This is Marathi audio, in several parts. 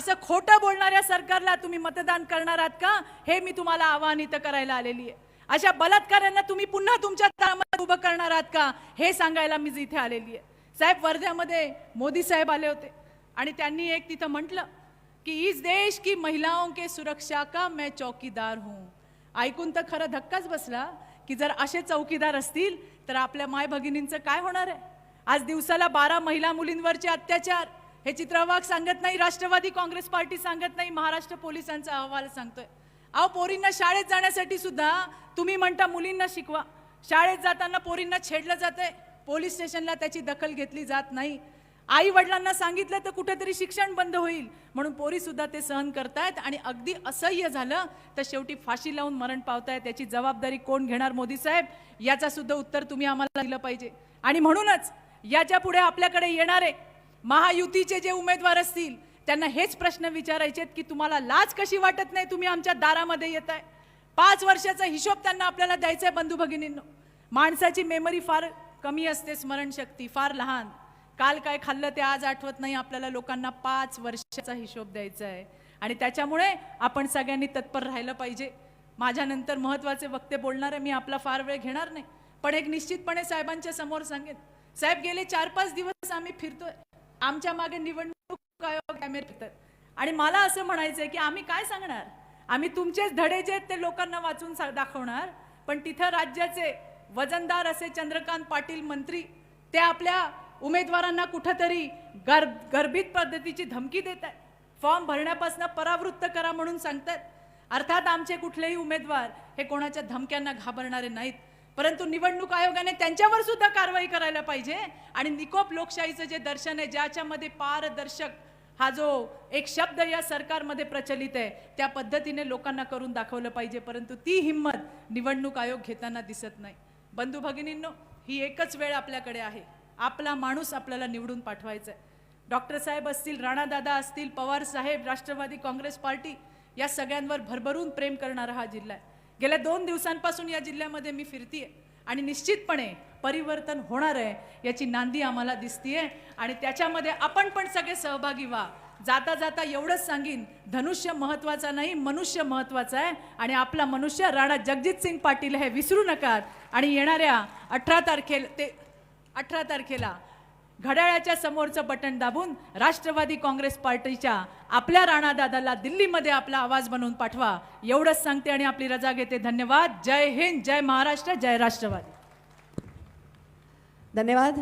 असं खोटं बोलणाऱ्या सरकारला तुम्ही मतदान करणार आहात का? हे मी तुम्हाला आवाहनित करायला आलेली आहे. अशा बलात्कारांना तुम्ही पुन्हा तुमच्या दारामध्ये उभं करणार आहात का? हे सांगायला मी इथे आलेली आहे. साहेब वर्ध्यामध्ये मोदी साहेब आले होते आणि त्यांनी एक तिथं म्हटलं की इस देश की महिलाओं के सुरक्षा का मैं चौकीदार हूं? ऐकून तर खरं धक्काच बसला की जर असे चौकीदार असतील तर आपल्या माय भगिनींचं काय होणार आहे? आज दिवसाला बारा महिला मुलींवरचे अत्याचार. हे चित्रवाग सांगत नाही राष्ट्रवादी काँग्रेस पार्टी सांगत नाही महाराष्ट्र पोलिसांचा अहवाल सांगतोय. अहो पोरींना शाळेत जाण्यासाठी सुद्धा तुम्ही म्हणता मुलींना शिकवा. शाळेत जाताना पोरींना छेडलं जातंय. पोलीस स्टेशनला त्याची दखल घेतली जात नाही. आई वडिलांना सांगितलं तर कुठेतरी शिक्षण बंद होईल. म्हणून पोरी सुद्धा ते सहन करतायत आणि अगदी असह्य झालं तर शेवटी फाशी लावून मरण पावतायत. त्याची जबाबदारी कोण घेणार मोदी साहेब? याचा सुद्धा उत्तर तुम्ही आम्हाला दिलं पाहिजे. आणि म्हणूनच याच्यापुढे आपल्याकडे येणारे महायुतीचे जे उमेदवार असतील त्यांना हेच प्रश्न विचारायचे की तुम्हाला लाज कशी वाटत नाही तुम्ही आमच्या दारामध्ये येत आहे पाच वर्षाचा हिशोब त्यांना आपल्याला द्यायचा आहे बंधू भगिनींनो. माणसाची मेमरी फार कमी असते स्मरणशक्ती फार लहान. काल काय खाल्लं ते आज आठवत नाही आपल्याला लोकांना पाच वर्षाचा हिशोब द्यायचा आहे. आणि त्याच्यामुळे आपण सगळ्यांनी तत्पर राहिलं पाहिजे. माझ्यानंतर महत्त्वाचे वक्ते बोलणार आहे मी आपला फार वेळ घेणार नाही. पण एक निश्चितपणे साहेबांच्या समोर सांगेन. साहेब गेले चार पाच दिवस आम्ही फिरतोय. आमच्या मागे निवडणूक आयोग कॅमेरे आणि मला असं म्हणायचंय की आम्ही काय सांगणार? आम्ही तुमचेच धडे जे आहेत ते लोकांना वाचून सा- दाखवणार पण तिथं राज्याचे वजनदार असे चंद्रकांत पाटील मंत्री ते आपल्या उमेदवारांना कुठंतरी गर गर्भित पद्धतीची धमकी देत आहेत. फॉर्म भरण्यापासून परावृत्त करा म्हणून सांगतात. अर्थात आमचे कुठलेही उमेदवार हे कोणाच्या धमक्यांना घाबरणारे नाहीत. परंतु निवडणूक आयोगाने त्यांच्यावर सुद्धा कारवाई करायला पाहिजे. आणि निकोप लोकशाहीचं जे दर्शन आहे ज्याच्यामध्ये पारदर्शक हा जो एक शब्द या सरकारमध्ये प्रचलित आहे त्या पद्धतीने लोकांना करून दाखवलं पाहिजे. परंतु ती हिंमत निवडणूक आयोग घेताना दिसत नाही. बंधू भगिनींनो ही एकच वेळ आपल्याकडे आहे. आपला माणूस आपल्याला निवडून पाठवायचा आहे डॉक्टर साहेब असतील राणादादा असतील पवार साहेब राष्ट्रवादी काँग्रेस पार्टी या सगळ्यांवर भरभरून प्रेम करणारा हा जिल्हा आहे. गेल्या दोन दिवसांपासून या जिल्ह्यामध्ये मी फिरतीये आणि निश्चितपणे परिवर्तन होणार आहे याची नांदी आम्हाला दिसतीये आणि त्याच्यामध्ये आपण पण सगळे सहभागी व्हा. जाता जाता एवढंच सांगीन धनुष्य महत्त्वाचा नाही मनुष्य महत्त्वाचा आहे आणि आपला मनुष्य राणा जगजित सिंग पाटील हे विसरू नका. आणि येणाऱ्या अठरा तारखेला ते अठरा तारखेला घड्याळाच्या समोरचं बटन दाबून राष्ट्रवादी काँग्रेस पार्टीच्या आपल्या राणादादाला दिल्लीमध्ये आपला आवाज बनवून पाठवा. एवढंच सांगते आणि आपली रजा घेते. धन्यवाद. जय हिंद जय महाराष्ट्र जय राष्ट्रवादी. धन्यवाद.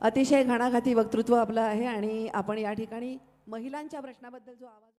अतिशय घणाघाती वक्तृत्व आपलं आहे आणि आपण या ठिकाणी महिलांच्या प्रश्नाबद्दल जो आवाज